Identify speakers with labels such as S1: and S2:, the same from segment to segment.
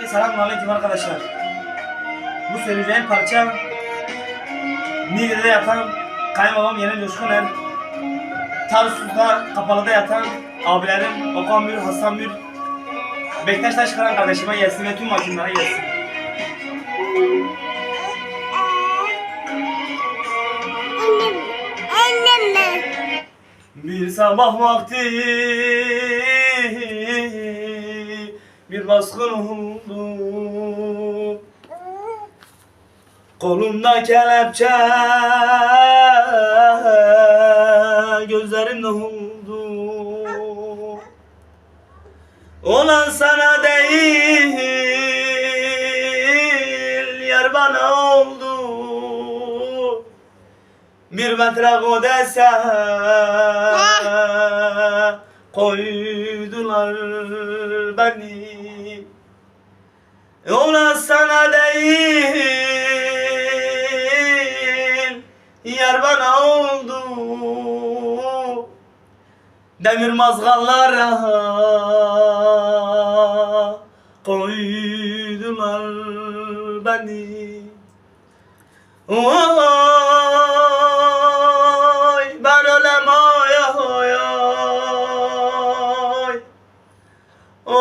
S1: Selamünaleyküm arkadaşlar. Bu söyleyeceğim parça Niğde'de yatan kayınbabam Yener Coşkuner Tarsus'ta kapalıda yatan abilerim Okan Mür, Hasan Mür Bektaş'ta çıkaran kardeşime gelsin ve tüm mahkumlara gelsin. Bir sabah vakti bir baskın oldu. Kolumda kelepçe. Gözlerim oldu. Olan sana değil yer bana oldu. Bir metre kodese koydular beni. Ona sana değil yer bana oldu. Demir mazgallara koydular beni. Oy oy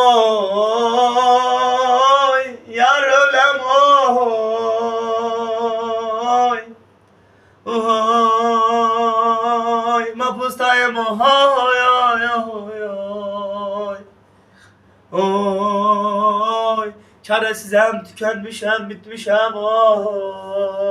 S1: yar ölem oy. Oy mapustayım oy oy oy. Oy Oy çaresizem tükenmişem bitmişem oy